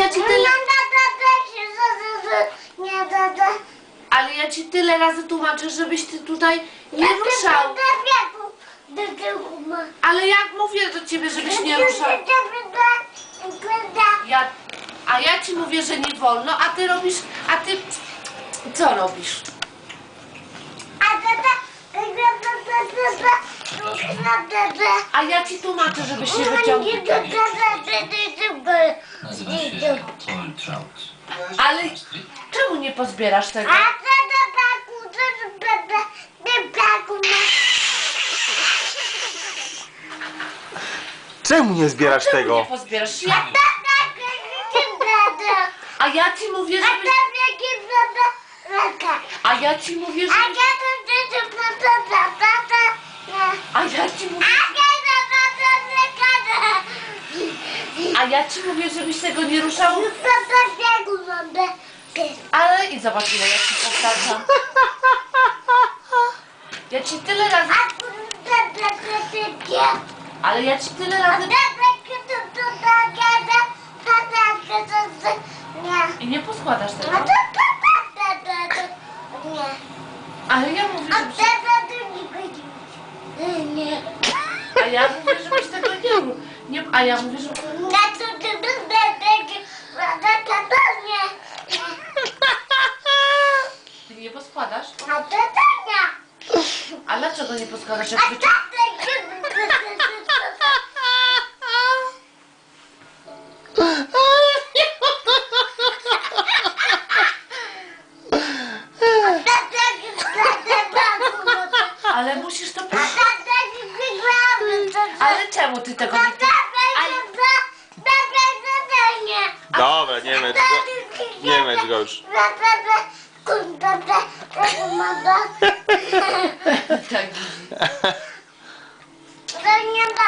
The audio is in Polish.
ja ci tyle... Ale ja ci tyle razy tłumaczę, żebyś ty tutaj nie ruszał. Ale jak mówię do ciebie, żebyś nie ruszał. Ja, a ja ci mówię, że nie wolno, a ty robisz, a ty co robisz? A ja ci tłumaczę, żebyś się wyciągnął. Nazywa się Paul Trout. Ale czemu nie pozbierasz tego? Czemu nie zbierasz Czemu tego? nie pozbierasz? Ja, a ja ci mówię, żebyś... A ja ci mówię, że... A ja ci mówię, żebyś tego nie ruszał. Ale i zobacz ile ja ci powtarzam. Ja ci tyle razy... Ale ja ci tyle razy... I nie poskładasz tego. Nie. Ale ja mówię, A żebyś... teraz to nie będzie. Nie. A ja mówię, żebyś tego nie... nie a ja mówię, że... Na to ty będzie. Na to nie. Ty nie poskładasz? Na to nie. A dlaczego nie poskładasz? Jak A wyci... Ale musisz to... Ale czemu ty tego nie... Dobra, nie męcz go. Nie męcz go już. 爸爸这是我妈妈。